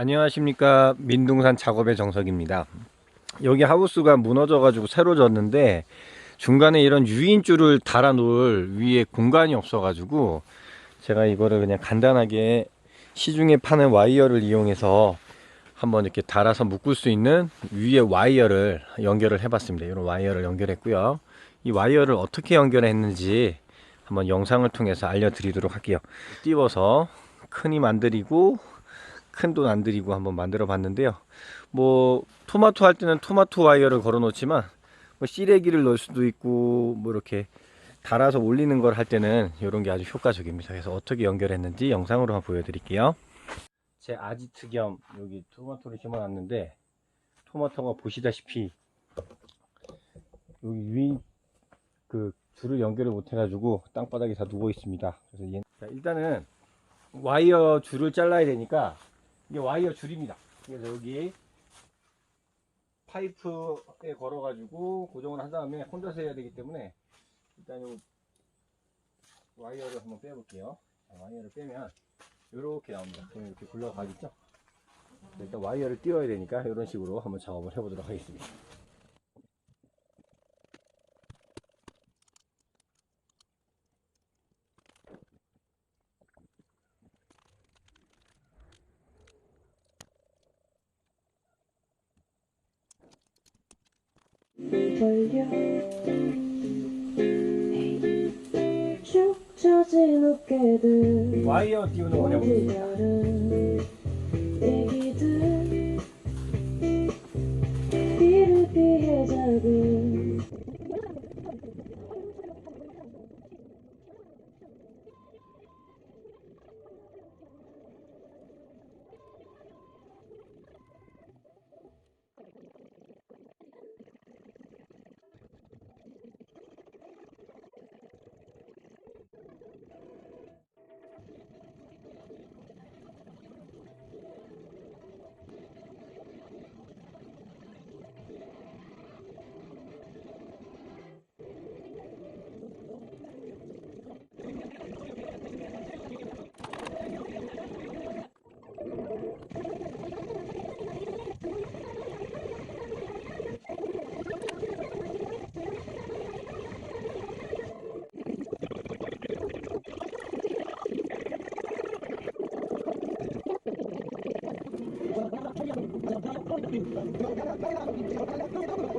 안녕하십니까. 민둥산 작업의 정석입니다. 여기 하우스가 무너져 가지고 새로 졌는데 중간에 이런 유인줄을 달아 놓을 위에 공간이 없어 가지고 제가 이거를 그냥 간단하게 시중에 파는 와이어를 이용해서 한번 이렇게 달아서 묶을 수 있는 위에 와이어를 연결을 해 봤습니다. 이런 와이어를 연결했고요. 이 와이어를 어떻게 연결했는지 한번 영상을 통해서 알려드리도록 할게요. 띄워서 큰 힘 안 들이고 큰 돈 안 들이고 한번 만들어 봤는데요. 뭐 토마토 할 때는 토마토 와이어를 걸어 놓지만 뭐 시래기를 넣을 수도 있고 뭐 이렇게 달아서 올리는 걸 할 때는 이런 게 아주 효과적입니다. 그래서 어떻게 연결했는지 영상으로 한번 보여드릴게요. 제 아지트 겸 여기 토마토를 심어놨는데 토마토가 보시다시피 여기 위그 줄을 연결을 못 해가지고 땅바닥에 다 누워 있습니다. 그래서 얘- 자, 일단은 와이어 줄을 잘라야 되니까 이게 와이어 줄입니다. 그래서 여기 파이프에 걸어가지고 고정을 한 다음에 혼자서 해야 되기 때문에 일단 요 와이어를 한번 빼볼게요. 자, 와이어를 빼면 이렇게 나옵니다. 그럼 이렇게 굴러가겠죠? 일단 와이어를 띄워야 되니까 이런 식으로 한번 작업을 해보도록 하겠습니다. 와이어 띄우는 거 해보 Thank you.